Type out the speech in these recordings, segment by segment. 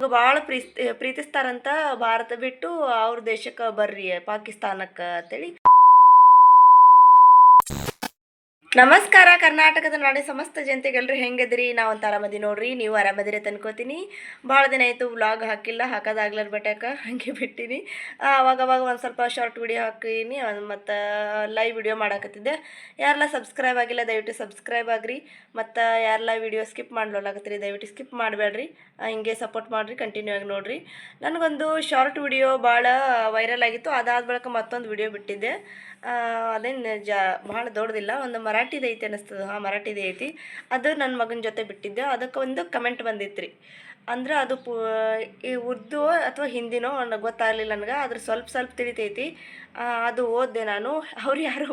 ಭಾಳ ಪ್ರೀಸ್ ಪ್ರೀತಿಸ್ತಾರಂತ ಭಾರತ ಬಿಟ್ಟು ಅವ್ರ ದೇಶಕ್ಕೆ ಬರ್ರಿ ಪಾಕಿಸ್ತಾನಕ್ಕೆ ಅಂತೇಳಿ. ನಮಸ್ಕಾರ, ಕರ್ನಾಟಕದ ನಾಡಿನ ಸಮಸ್ತ ಜನತೆಗೆಲ್ಲರೂ ಹೆಂಗದಿರಿ? ನಾವು ಅಂತ ಆರಾಮದಿ ನೋಡ್ರಿ, ನೀವು ಆರಾಮದಿರಿ ಅಂತ ಅನ್ಕೋತೀನಿ ಭಾಳ ದಿನ ಆಯಿತು ವ್ಲಾಗ್ ಹಾಕಿಲ್ಲ, ಹಾಕೋದಾಗ್ಲಾರ ಬೆಟ್ಟಾಕ ಹಾಗೆ ಬಿಟ್ಟಿನಿ. ಅವಾಗ ಅವಾಗ ಒಂದು ಸ್ವಲ್ಪ ಶಾರ್ಟ್ ವಿಡಿಯೋ ಹಾಕೀನಿ ಮತ್ತು ಲೈವ್ ವಿಡಿಯೋ ಮಾಡಾಕತ್ತಿದ್ದೆ. ಯಾರೆಲ್ಲ ಸಬ್ಸ್ಕ್ರೈಬ್ ಆಗಿಲ್ಲ, ದಯವಿಟ್ಟು ಸಬ್ಸ್ಕ್ರೈಬ್ ಆಗ್ರಿ. ಮತ್ತು ಯಾರೆಲ್ಲ ವಿಡಿಯೋ ಸ್ಕಿಪ್ ಮಾಡ್ಲೋಲಾಗತ್ತೀರಿ ದಯವಿಟ್ಟು ಸ್ಕಿಪ್ ಮಾಡಬೇಡ್ರಿ ಹಿಂಗೆ ಸಪೋರ್ಟ್ ಮಾಡಿರಿ ಕಂಟಿನ್ಯೂ ಆಗಿ ನೋಡಿರಿ. ನನಗೊಂದು ಶಾರ್ಟ್ ವಿಡಿಯೋ ಭಾಳ ವೈರಲ್ ಆಗಿತ್ತು ಅದಾದ ಬಳಿಕ ಮತ್ತೊಂದು ವಿಡಿಯೋ ಬಿಟ್ಟಿದ್ದೆ. ಅದೇನು ಜಾ, ಭಾಳ ದೊಡ್ಡದಿಲ್ಲ, ಒಂದು ಮರಾಠಿದು ಐತಿ ಅನ್ನಿಸ್ತದೆ ಹಾಂ ಮರಾಠಿದು ಐತಿ ಅದು ನನ್ನ ಮಗನ ಜೊತೆ ಬಿಟ್ಟಿದ್ದೆ, ಅದಕ್ಕೆ ಒಂದು ಕಮೆಂಟ್ ಬಂದಿತ್ತು ರೀ ಅಂದ್ರೆ ಅದು ಈ ಉರ್ದು ಅಥವಾ ಹಿಂದಿನೋ ಗೊತ್ತಾಗಲಿಲ್ಲ ನನಗೆ ಅದ್ರ ಸ್ವಲ್ಪ ಸ್ವಲ್ಪ ತಿಳಿತೈತಿ. ಅದು ಓದಿದೆ ನಾನು. ಅವ್ರು ಯಾರು,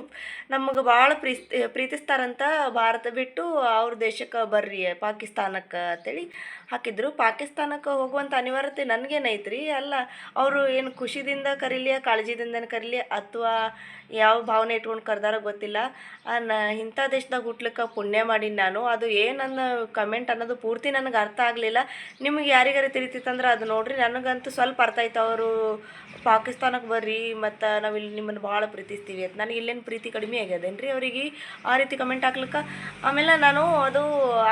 ನಮಗೆ ಭಾಳ ಪ್ರೀತಿ ಪ್ರೀತಿಸ್ತಾರಂತ ಭಾರತ ಬಿಟ್ಟು ಅವ್ರ ದೇಶಕ್ಕೆ ಬರ್ರಿ, ಪಾಕಿಸ್ತಾನಕ್ಕೆ ಅಂತೇಳಿ ಹಾಕಿದ್ರು. ಪಾಕಿಸ್ತಾನಕ್ಕೆ ಹೋಗುವಂಥ ಅನಿವಾರ್ಯತೆ ನನಗೇನೈತ್ರಿ ಅಲ್ಲ, ಅವರು ಏನು ಖುಷಿದಿಂದ ಕರೀಲಿ ಕಾಳಜಿದಿಂದ ಕರೀಲಿ, ಅಥವಾ ಯಾವ ಭಾವನೆ ಇಟ್ಕೊಂಡು ಕರ್ದಾರ ಗೊತ್ತಿಲ್ಲ. ನ, ಇಂಥ ದೇಶದಾಗ ಹುಟ್ಲಿಕ್ಕೆ ಪುಣ್ಯ ಮಾಡೀನಿ ನಾನು. ಅದು ಏನನ್ನ ಕಮೆಂಟ್ ಅನ್ನೋದು ಪೂರ್ತಿ ನನಗೆ ಅರ್ಥ ಆಗಲಿಲ್ಲ. ನಿಮಗೆ ಯಾರಿಗಾರ ತಿಳಿತಿತ್ತಂದ್ರೆ ಅದು ನೋಡ್ರಿ. ನನಗಂತೂ ಸ್ವಲ್ಪ ಅರ್ಥ ಆಯ್ತು. ಅವರು ಪಾಕಿಸ್ತಾನಕ್ಕೆ ಬರ್ರಿ, ಮತ್ತು ನಾವು ಇಲ್ಲಿ ನಿಮ್ಮನ್ನು ಭಾಳ ಪ್ರೀತಿಸ್ತೀವಿ ಅಂತ. ನನಗೆ ಇಲ್ಲೇನು ಪ್ರೀತಿ ಕಡಿಮೆ ಆಗ್ಯದೇನು ರೀ ಅವರಿಗೆ? ಆ ರೀತಿ ಕಮೆಂಟ್ ಹಾಕ್ಲಿಕ್ಕೆ? ಆಮೇಲೆ ನಾನು ಅದು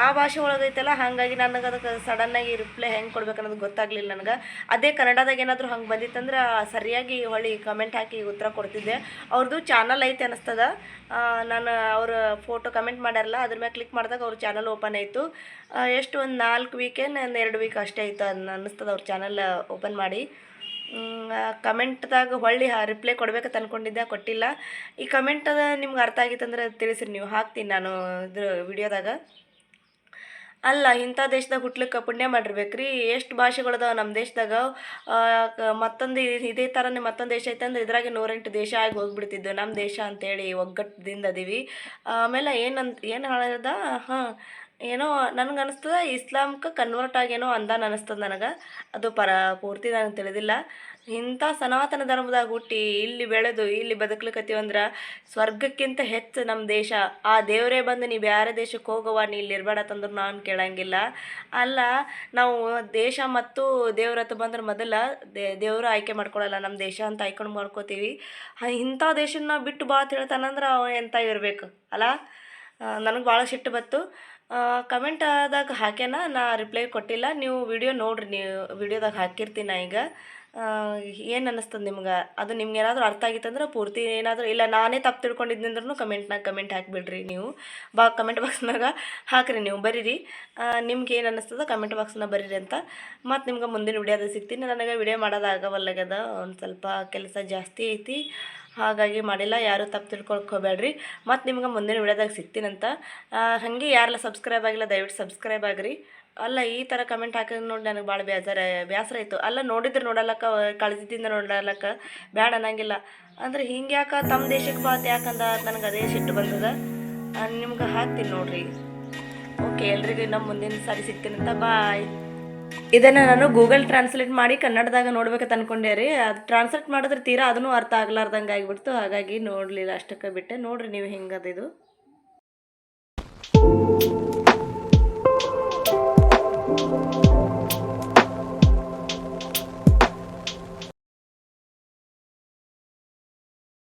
ಆ ಭಾಷೆ ಒಳಗೈತಲ್ಲ ಹಾಗಾಗಿ ನನಗೆ ಅದಕ್ಕೆ ಸಡನ್ನಾಗಿ ರಿಪ್ಲೈ ಹೆಂಗೆ ಕೊಡ್ಬೇಕು ಅನ್ನೋದು ಗೊತ್ತಾಗಲಿಲ್ಲ ನನಗೆ. ಅದೇ ಕನ್ನಡದಾಗ ಏನಾದರೂ ಹಂಗೆ ಬಂದಿತ್ತಂದ್ರೆ ಸರಿಯಾಗಿ ಹೊಳ್ಳಿ ಕಮೆಂಟ್ ಹಾಕಿ ಉತ್ತರ ಕೊಡ್ತಿದ್ದೆ. ಅವ್ರದ್ದು ಚಾನಲ್ ಐತೆ ಅನ್ನಿಸ್ತದ ನಾನು ಅವ್ರ ಫೋಟೋ ಕಮೆಂಟ್ ಮಾಡ್ಯಾರಲ್ಲ, ಅದ್ರ ಮೇಲೆ ಕ್ಲಿಕ್ ಮಾಡಿದಾಗ ಅವ್ರ ಚಾನಲ್ ಓಪನ್ ಆಯಿತು. ಎಷ್ಟು ಒಂದು ನಾಲ್ಕು ವೀಕೆಂಡ್ ಒಂದು ಎರಡು ವೀಕ್ ಅಷ್ಟೇ ಆಯಿತು ಅನ್ನ ಅನ್ನಿಸ್ತದ ಅವ್ರ ಚಾನಲ್ ಓಪನ್ ಮಾಡಿ. ಕಮೆಂಟ್ದಾಗ ಹೊಳ್ಳಿ ರಿಪ್ಲೈ ಕೊಡ್ಬೇಕಂತ ಅನ್ಕೊಂಡಿದ್ದೆ, ಕೊಟ್ಟಿಲ್ಲ. ಈ ಕಮೆಂಟ್ ಅದ ನಿಮ್ಗೆ ಅರ್ಥ ಆಗಿತ್ತಂದ್ರೆ ತಿಳಿಸ್ರಿ, ನೀವು ಹಾಕ್ತೀನಿ ನಾನು ಇದ್ರ ವಿಡಿಯೋದಾಗ. ಅಲ್ಲ, ಇಂಥ ದೇಶದಾಗ ಹುಟ್ಲಿಕ್ಕೆ ಪುಣ್ಯ ಮಾಡಿರ್ಬೇಕ್ರಿ. ಎಷ್ಟು ಭಾಷೆಗಳದಾವ ನಮ್ಮ ದೇಶದಾಗ? ಮತ್ತೊಂದು ಇದೇ ಥರನೇ ಮತ್ತೊಂದು ದೇಶ ಐತೆ ಅಂದ್ರೆ ಇದ್ರಾಗೆ ನೂರೆಂಟು ದೇಶ ಆಗಿ ಹೋಗ್ಬಿಡ್ತಿದ್ದು. ನಮ್ಮ ದೇಶ ಅಂತೇಳಿ ಒಗ್ಗಟ್ಟದಿಂದ ಅದೀವಿ. ಆಮೇಲೆ ಏನಂತ ಏನು ಹೇಳ್ದ ಹಾಂ ಏನೋ ನನಗೆ ಅನಿಸ್ತದೆ ಇಸ್ಲಾಮ್ಗೆ ಕನ್ವರ್ಟ್ ಆಗೇನೋ ಅಂದಾನ ಅನಿಸ್ತದ ನನಗೆ. ಅದು ಪರ ಪೂರ್ತಿ ನನಗೆ ತಿಳಿದಿಲ್ಲ. ಇಂಥ ಸನಾತನ ಧರ್ಮದಾಗ ಹುಟ್ಟಿ ಇಲ್ಲಿ ಬೆಳೆದು ಇಲ್ಲಿ ಬದುಕ್ಲಿಕ್ಕತ್ತೀವಂದ್ರೆ ಸ್ವರ್ಗಕ್ಕಿಂತ ಹೆಚ್ಚು ನಮ್ಮ ದೇಶ. ಆ ದೇವರೇ ಬಂದು ನೀವು ಬೇರೆ ದೇಶಕ್ಕೆ ಹೋಗವ ನೀ ಇಲ್ಲಿ ಇರಬೇಡ ತಂದ್ರೆ ನಾನು ಕೇಳಂಗಿಲ್ಲ. ಅಲ್ಲ, ನಾವು ದೇಶ ಮತ್ತು ದೇವ್ರ ಹತ್ರ ಬಂದ್ರೆ ಮೊದಲ ದೇವರು ಆಯ್ಕೆ ಮಾಡ್ಕೊಳ್ಳಲ್ಲ ನಮ್ಮ ದೇಶ ಅಂತ ಆಯ್ಕೊಂಡು ಮಾಡ್ಕೋತೀವಿ. ಇಂಥ ದೇಶನ ಬಿಟ್ಟು ಬಾ ಹೇಳ್ತಾನಂದ್ರೆ ಅವ ಎಂತ ಇರಬೇಕು ಅಲ್ಲ ನನಗೆ ಭಾಳ ಸಿಟ್ಟು ಬತ್ತು ಕಮೆಂಟ್ದಾಗ ಹಾಕ್ಯಾನ, ನಾ ರಿಪ್ಲೈ ಕೊಟ್ಟಿಲ್ಲ. ನೀವು ವಿಡಿಯೋ ನೋಡ್ರಿ, ನೀವು ವಿಡಿಯೋದಾಗ ಹಾಕಿರ್ತೀನಿ ನಾ ಈಗ. ಏನು ಅನ್ನಿಸ್ತದೆ ನಿಮ್ಗೆ? ಅದು ನಿಮ್ಗೆ ಏನಾದರೂ ಅರ್ಥ ಆಗಿತ್ತಂದ್ರೆ ಪೂರ್ತಿ ಏನಾದರೂ, ಇಲ್ಲ ನಾನೇ ತಪ್ಪು ತಿಳ್ಕೊಂಡಿದ್ದಂದ್ರೂ ಕಮೆಂಟ್ನಾಗ ಕಮೆಂಟ್ ಹಾಕಿಬಿಡ್ರಿ ನೀವು. ಬಾ ಕಮೆಂಟ್ ಬಾಕ್ಸ್ನಾಗ ಹಾಕ್ರಿ ನೀವು, ಬರೀರಿ. ನಿಮ್ಗೆ ಏನು ಅನ್ನಿಸ್ತದ ಕಮೆಂಟ್ ಬಾಕ್ಸ್ನ ಬರೀರಿ ಅಂತ. ಮತ್ತು ನಿಮ್ಗೆ ಮುಂದಿನ ವಿಡಿಯೋದಾಗ ಸಿಗ್ತೀನಿ. ನನಗೆ ವಿಡಿಯೋ ಮಾಡೋದಾಗವಲ್ಲಗದ ಒಂದು ಸ್ವಲ್ಪ ಕೆಲಸ ಜಾಸ್ತಿ ಐತಿ. ಹಾಗಾಗಿ ಮಾಡಿಲ್ಲ, ಯಾರೂ ತಪ್ಪು ತಿಳ್ಕೊಳಕ್ಕೆ ಮತ್ತು ನಿಮ್ಗೆ ಮುಂದಿನ ವಿಡಿಯೋದಾಗ ಸಿಗ್ತೀನಂತ ಹಾಗೆ ಯಾರೆಲ್ಲ ಸಬ್ಸ್ಕ್ರೈಬ್ ಆಗಿಲ್ಲ, ದಯವಿಟ್ಟು ಸಬ್ಸ್ಕ್ರೈಬ್ ಆಗ್ರಿ. ಅಲ್ಲ, ಈ ಥರ ಕಮೆಂಟ್ ಹಾಕಿದ್ರೆ ನೋಡಿ ನನಗೆ ಭಾಳ ಬೇಜಾರ, ಬೇಸರ ಆಯಿತು. ಅಲ್ಲ, ನೋಡಿದ್ರೆ ನೋಡಲಕ್ಕ ಕಳ್ದಿದ್ದಿಂದ ನೋಡಲಕ್ಕ, ಬ್ಯಾಡ ಅನ್ನಂಗಿಲ್ಲ. ಅಂದ್ರೆ ಹಿಂಗೆ ಯಾಕೆ ತಮ್ಮ ದೇಶಕ್ಕೆ ಬಾತ್ ಯಾಕಂದ ನನಗೆ ಅದೇ ಸಿಟ್ಟು ಬಂದದ. ನಿಮ್ಗೆ ಹಾಕ್ತೀನಿ ನೋಡ್ರಿ. ಓಕೆ ಎಲ್ರಿಗೂ ನಮ್ಮ ಮುಂದಿನ ಸಾರಿ ಸಿಗ್ತೀನಂತ ಬಾಯ್ ಇದನ್ನು ನಾನು ಗೂಗಲ್ ಟ್ರಾನ್ಸ್ಲೇಟ್ ಮಾಡಿ ಕನ್ನಡದಾಗ ನೋಡ್ಬೇಕಂತ ಅನ್ಕೊಂಡೆ ರೀ. ಅದು ಟ್ರಾನ್ಸ್ಲೇಟ್ ಮಾಡಿದ್ರೆ ತೀರಾ ಅದನ್ನು ಅರ್ಥ ಆಗ್ಲಾರ್ದಂಗೆ ಆಗಿಬಿಡ್ತು. ಹಾಗಾಗಿ ನೋಡಲಿಲ್ಲ ಅಷ್ಟಕ್ಕೆ ಬಿಟ್ಟೆ. ನೋಡ್ರಿ ನೀವು ಹೆಂಗದ ಇದು.